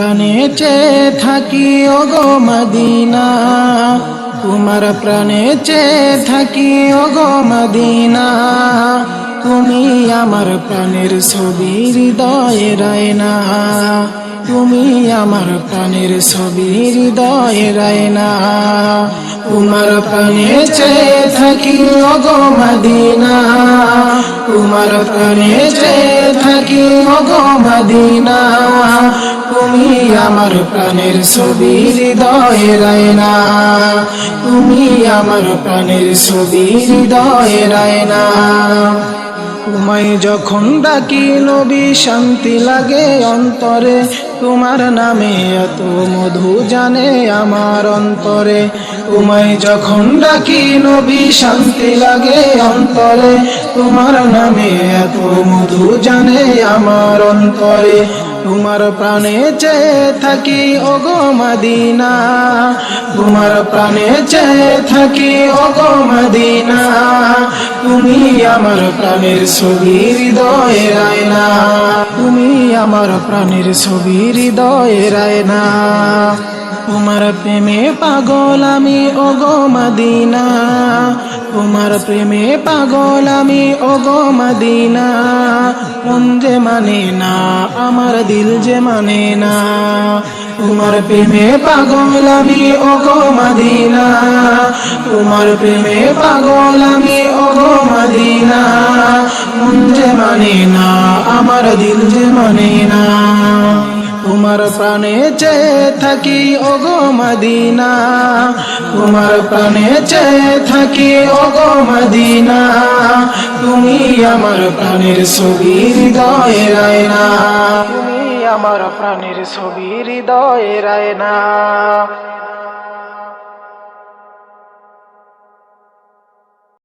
প্রাণে চেয়ে থাকি, ওগো মদিনা। তোমার প্রাণে চেয়ে থাকি, ওগো মদিনা। তুমি আমার প্রাণের ছবি হৃদয়ে রায়না। তুমি আমার প্রাণের ছবি হৃদয়ে রায়না। তোমার প্রাণে চেয়ে থাকি, ওগো মদিনা। তোমার প্রাণে থাকি ওগো মদিনা তুমি আমার প্রাণের ছবি হৃদয়ে রায়না। তুমি আমার প্রাণের ছবি হৃদয়ে রায়না। তোমায় যখন ডাকি নবী শান্তি লাগে অন্তরে। তোমার নামে এত মধু জানে আমার অন্তরে। তোমায় যখন ডাকি নবী শান্তি লাগে অন্তরে। তোমার নামে এত মধু জানে আমার অন্তরে। তোমার প্রাণে চেয়ে থাকি, ওগো মদিনা। তোমার প্রাণে চেয়ে থাকি, ওগো মদিনা। তুমি আমার প্রাণের ছবি হৃদয়ে রায়না। তুমি আমার প্রাণের ছবি হৃদয়ে রায়না। তোমার প্রেমে পাগল আমি, ওগো মদিনা। তোমার প্রেমে পাগল আমি, ওগো মদিনা। মন যে মানে না, আমার দিল যে মানে না। তোমার প্রেমে পাগল আমি, ওগো মদিনা। তোমার প্রেমে পাগল আমি, ওগো মদিনা। মন যে মানে না, আমার দিল যে মানে না। তোমার প্রাণে চেয়ে থাকি, ওগো মদিনা। তোমার প্রাণে চেয়ে থাকি, ওগো মদিনা। তুমি আমার প্রাণের ছবি হৃদয়ে তুমি আমার প্রাণের ছবি হৃদয়ে রায়না।